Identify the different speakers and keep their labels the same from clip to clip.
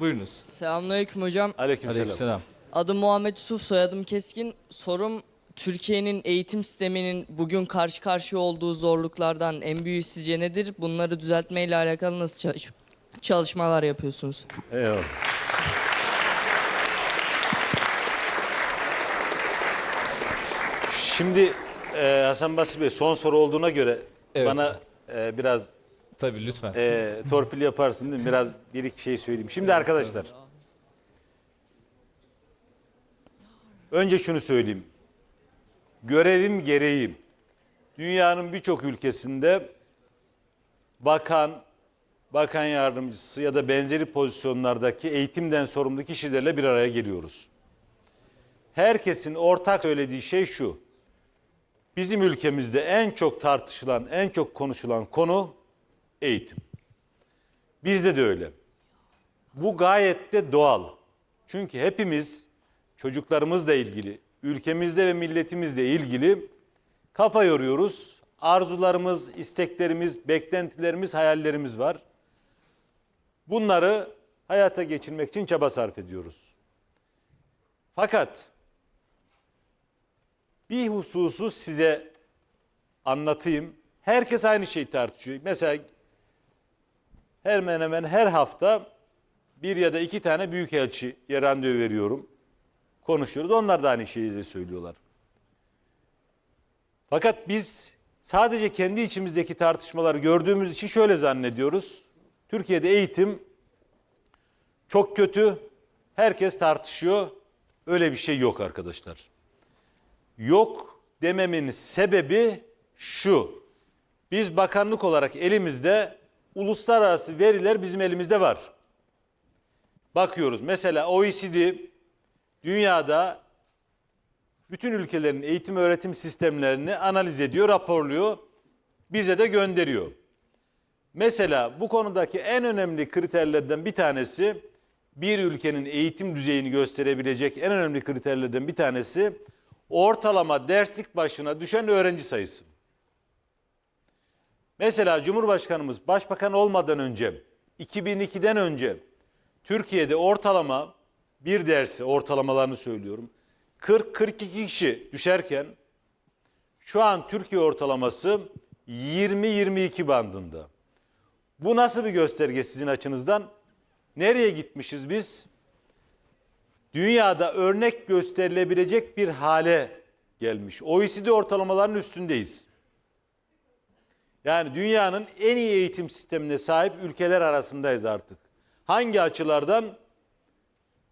Speaker 1: Buyurunuz.
Speaker 2: Selamünaleyküm hocam.
Speaker 3: Aleykümselam.
Speaker 1: Aleykümselam.
Speaker 2: Adım Muhammed Yusuf, soyadım Keskin. Sorum Türkiye'nin eğitim sisteminin bugün karşı karşıya olduğu zorluklardan en büyüğü sizce nedir? Bunları düzeltmeyle alakalı nasıl çalış- çalışmalar yapıyorsunuz?
Speaker 3: Eyvallah. Şimdi e, Hasan Basri Bey son soru olduğuna göre
Speaker 1: Evet.
Speaker 3: bana e, biraz
Speaker 1: Tabii lütfen.
Speaker 3: e, torpil yaparsın değil mi? Biraz bir iki şey söyleyeyim. Şimdi arkadaşlar. Önce şunu söyleyeyim. Görevim gereği dünyanın birçok ülkesinde bakan, bakan yardımcısı ya da benzeri pozisyonlardaki eğitimden sorumlu kişilerle bir araya geliyoruz. Herkesin ortak söylediği şey şu. Bizim ülkemizde en çok tartışılan, en çok konuşulan konu eğitim. Bizde de öyle. Bu gayet de doğal. Çünkü hepimiz çocuklarımızla ilgili, ülkemizle ve milletimizle ilgili kafa yoruyoruz. Arzularımız, isteklerimiz, beklentilerimiz, hayallerimiz var. Bunları hayata geçirmek için çaba sarf ediyoruz. Fakat bir hususu size anlatayım. Herkes aynı şeyi tartışıyor. Mesela hemen hemen her hafta bir ya da iki tane büyükelçiye randevu veriyorum. Konuşuyoruz. Onlar da aynı şeyi de söylüyorlar. Fakat biz sadece kendi içimizdeki tartışmaları gördüğümüz için şöyle zannediyoruz. Türkiye'de eğitim çok kötü. Herkes tartışıyor. Öyle bir şey yok arkadaşlar. Yok dememin sebebi şu. Biz bakanlık olarak elimizde uluslararası veriler bizim elimizde var. Bakıyoruz. Mesela OECD dünyada bütün ülkelerin eğitim öğretim sistemlerini analiz ediyor, raporluyor, bize de gönderiyor. Mesela bu konudaki en önemli kriterlerden bir tanesi bir ülkenin eğitim düzeyini gösterebilecek en önemli kriterlerden bir tanesi ortalama derslik başına düşen öğrenci sayısı. Mesela Cumhurbaşkanımız başbakan olmadan önce 2002'den önce Türkiye'de ortalama bir dersi ortalamalarını söylüyorum 40-42 kişi düşerken şu an Türkiye ortalaması 20-22 bandında. Bu nasıl bir gösterge sizin açınızdan? Nereye gitmişiz biz? Dünyada örnek gösterilebilecek bir hale gelmiş. OECD ortalamalarının üstündeyiz. Yani dünyanın en iyi eğitim sistemine sahip ülkeler arasındayız artık. Hangi açılardan?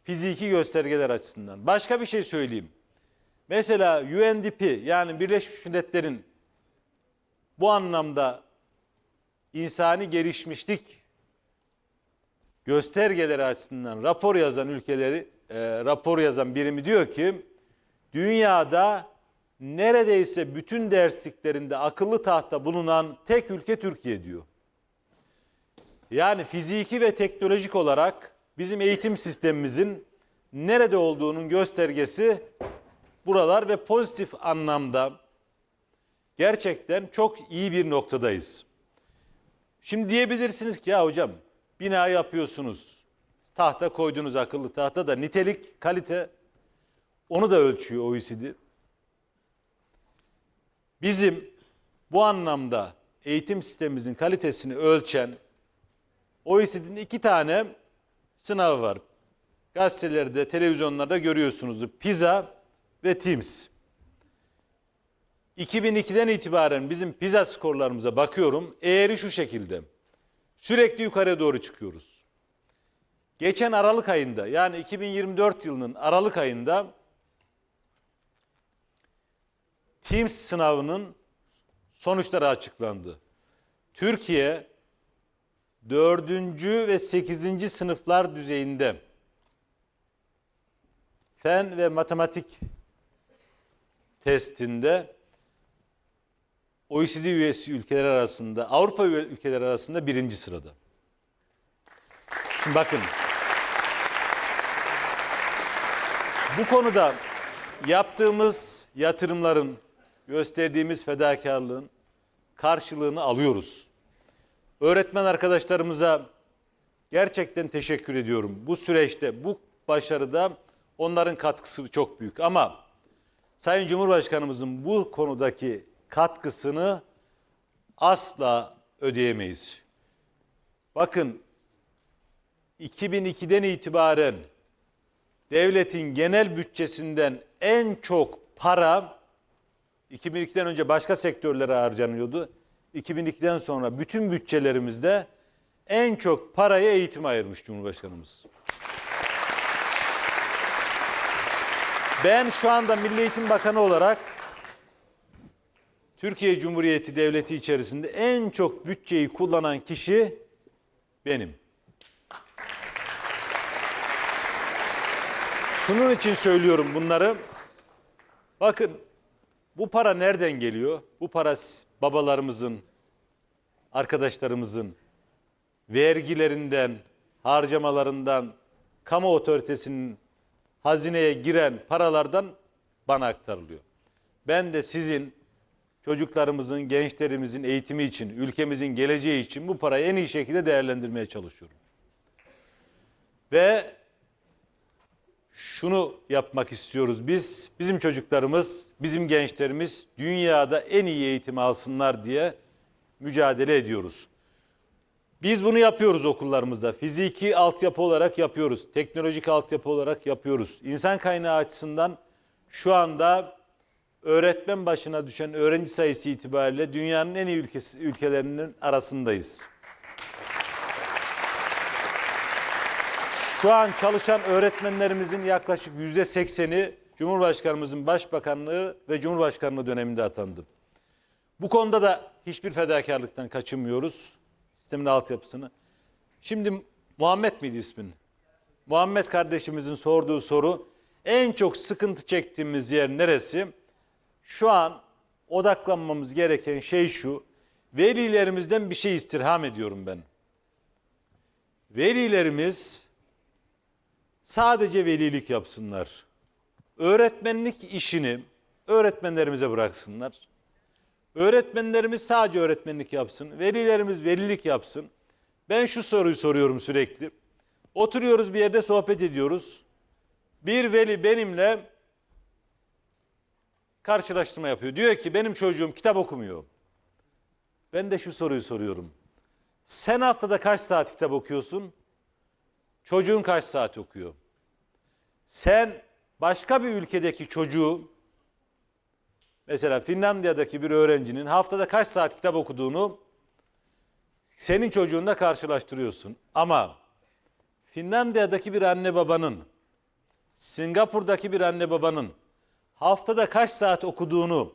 Speaker 3: Fiziki göstergeler açısından. Başka bir şey söyleyeyim. Mesela UNDP yani Birleşmiş Milletler'in bu anlamda insani gelişmişlik göstergeleri açısından rapor yazan ülkeleri, e, rapor yazan birimi diyor ki dünyada neredeyse bütün dersliklerinde akıllı tahta bulunan tek ülke Türkiye diyor. Yani fiziki ve teknolojik olarak bizim eğitim sistemimizin nerede olduğunun göstergesi buralar ve pozitif anlamda gerçekten çok iyi bir noktadayız. Şimdi diyebilirsiniz ki ya hocam bina yapıyorsunuz. Tahta koydunuz akıllı tahta da nitelik, kalite onu da ölçüyor OECD. Bizim bu anlamda eğitim sistemimizin kalitesini ölçen OECD'nin iki tane sınavı var. Gazetelerde, televizyonlarda görüyorsunuz. PISA ve TIMSS. 2002'den itibaren bizim PISA skorlarımıza bakıyorum. Eğri şu şekilde. Sürekli yukarıya doğru çıkıyoruz. Geçen Aralık ayında yani 2024 yılının Aralık ayında TIMSS sınavının sonuçları açıklandı. Türkiye 4. ve 8. sınıflar düzeyinde fen ve matematik testinde OECD üyesi ülkeler arasında, Avrupa ülkeleri arasında birinci sırada. Şimdi bakın. Bu konuda yaptığımız yatırımların, gösterdiğimiz fedakarlığın karşılığını alıyoruz. Öğretmen arkadaşlarımıza Gerçekten teşekkür ediyorum. Bu süreçte, bu başarıda onların katkısı çok büyük. Ama Sayın Cumhurbaşkanımızın bu konudaki katkısını asla ödeyemeyiz. Bakın 2002'den itibaren devletin genel bütçesinden en çok para 2002'den önce başka sektörlere harcanıyordu. 2002'den sonra bütün bütçelerimizde en çok parayı eğitime ayırmış Cumhurbaşkanımız. Ben şu anda Milli Eğitim Bakanı olarak Türkiye Cumhuriyeti Devleti içerisinde en çok bütçeyi kullanan kişi benim. Şunun için söylüyorum bunları. Bakın bu para nereden geliyor? Bu para babalarımızın, arkadaşlarımızın vergilerinden, harcamalarından, kamu otoritesinin hazineye giren paralardan bana aktarılıyor. Ben de sizin çocuklarımızın, gençlerimizin eğitimi için, ülkemizin geleceği için bu parayı en iyi şekilde değerlendirmeye çalışıyorum. Ve şunu yapmak istiyoruz biz. Bizim çocuklarımız, bizim gençlerimiz dünyada en iyi eğitimi alsınlar diye mücadele ediyoruz. Biz bunu yapıyoruz okullarımızda. Fiziki altyapı olarak yapıyoruz. Teknolojik altyapı olarak yapıyoruz. İnsan kaynağı açısından şu anda öğretmen başına düşen öğrenci sayısı itibariyle dünyanın en iyi ülkesi, ülkelerinin arasındayız. Şu an çalışan öğretmenlerimizin yaklaşık yüzde sekseni Cumhurbaşkanımızın başbakanlığı ve Cumhurbaşkanlığı döneminde atandı. Bu konuda da hiçbir fedakarlıktan kaçınmıyoruz. Sistemin altyapısını. Şimdi Muhammed miydi ismin? Muhammed kardeşimizin sorduğu soru en çok sıkıntı çektiğimiz yer neresi? Şu an odaklanmamız gereken şey şu. Velilerimizden bir şey istirham ediyorum ben. Velilerimiz sadece velilik yapsınlar. Öğretmenlik işini öğretmenlerimize bıraksınlar. Öğretmenlerimiz sadece öğretmenlik yapsın. Velilerimiz velilik yapsın. Ben şu soruyu soruyorum sürekli. Oturuyoruz bir yerde sohbet ediyoruz. Bir veli benimle karşılaştırma yapıyor. Diyor ki benim çocuğum kitap okumuyor. Ben de şu soruyu soruyorum. Sen haftada kaç saat kitap okuyorsun? Çocuğun kaç saat okuyor? Sen başka bir ülkedeki çocuğu mesela Finlandiya'daki bir öğrencinin haftada kaç saat kitap okuduğunu senin çocuğunla karşılaştırıyorsun. Ama Finlandiya'daki bir anne babanın, Singapur'daki bir anne babanın haftada kaç saat okuduğunu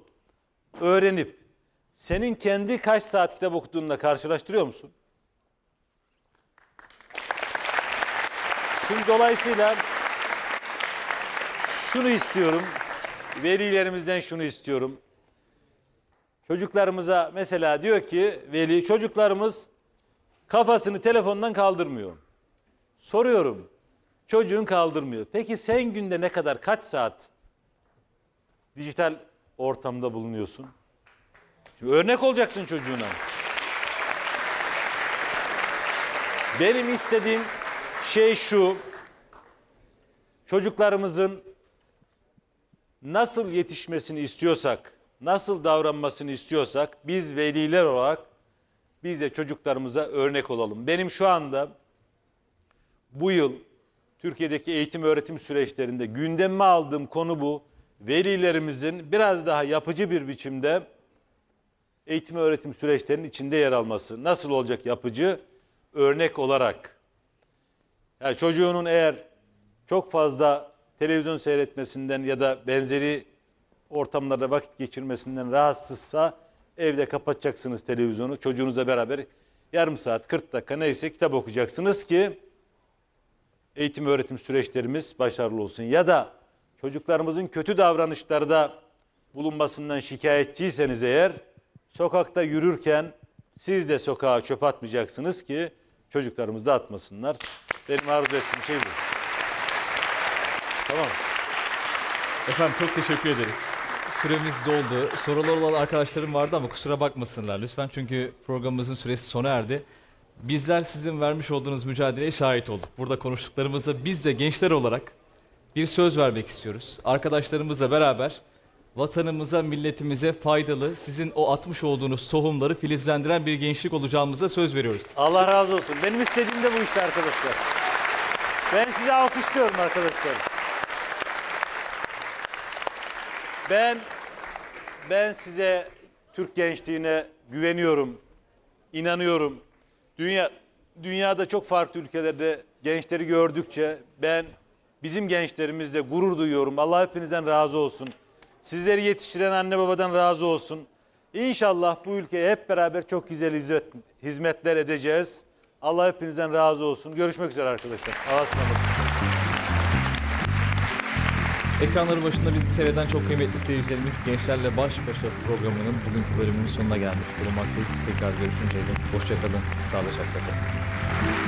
Speaker 3: öğrenip senin kendi kaç saat kitap okuduğunla karşılaştırıyor musun? Şimdi dolayısıyla şunu istiyorum. Velilerimizden şunu istiyorum. Çocuklarımıza mesela diyor ki veli çocuklarımız kafasını telefondan kaldırmıyor. Soruyorum. Çocuğun kaldırmıyor. Peki sen günde ne kadar kaç saat dijital ortamda bulunuyorsun? Şimdi örnek olacaksın çocuğuna. Benim istediğim şey şu. Çocuklarımızın nasıl yetişmesini istiyorsak, nasıl davranmasını istiyorsak biz veliler olarak biz de çocuklarımıza örnek olalım. Benim şu anda bu yıl Türkiye'deki eğitim öğretim süreçlerinde gündeme aldığım konu bu. Velilerimizin biraz daha yapıcı bir biçimde eğitim öğretim süreçlerinin içinde yer alması. Nasıl olacak yapıcı? Örnek olarak. Yani çocuğunun eğer çok fazla televizyon seyretmesinden ya da benzeri ortamlarda vakit geçirmesinden rahatsızsa evde kapatacaksınız televizyonu. Çocuğunuzla beraber yarım saat, 40 dakika neyse kitap okuyacaksınız ki eğitim öğretim süreçlerimiz başarılı olsun. Ya da çocuklarımızın kötü davranışlarda bulunmasından şikayetçiyseniz eğer sokakta yürürken siz de sokağa çöp atmayacaksınız ki çocuklarımız da atmasınlar. Benim arzu ettiğim şey bu. Tamam.
Speaker 1: Efendim çok teşekkür ederiz. Süremiz doldu. Sorular olan arkadaşlarım vardı ama kusura bakmasınlar lütfen çünkü programımızın süresi sona erdi. Bizler sizin vermiş olduğunuz mücadeleye şahit olduk. Burada konuştuklarımızda biz de gençler olarak bir söz vermek istiyoruz. Arkadaşlarımızla beraber vatanımıza, milletimize faydalı, sizin o atmış olduğunuz tohumları filizlendiren bir gençlik olacağımıza söz veriyoruz.
Speaker 3: Allah razı olsun. Benim istediğim de bu işte arkadaşlar. Ben sizi alkışlıyorum arkadaşlar. Ben ben size Türk gençliğine güveniyorum. inanıyorum. Dünya dünyada çok farklı ülkelerde gençleri gördükçe ben bizim gençlerimizle gurur duyuyorum. Allah hepinizden razı olsun. Sizleri yetiştiren anne babadan razı olsun. İnşallah bu ülkeye hep beraber çok güzel hizmet, hizmetler edeceğiz. Allah hepinizden razı olsun. Görüşmek üzere arkadaşlar. Allah'a ısmarladık.
Speaker 1: Ekranları başında bizi seyreden çok kıymetli seyircilerimiz Gençlerle Baş Başa programının bugünkü bölümünün sonuna gelmiş bulunmaktayız. Tekrar görüşünceye dek hoşçakalın, sağlıcakla kalın.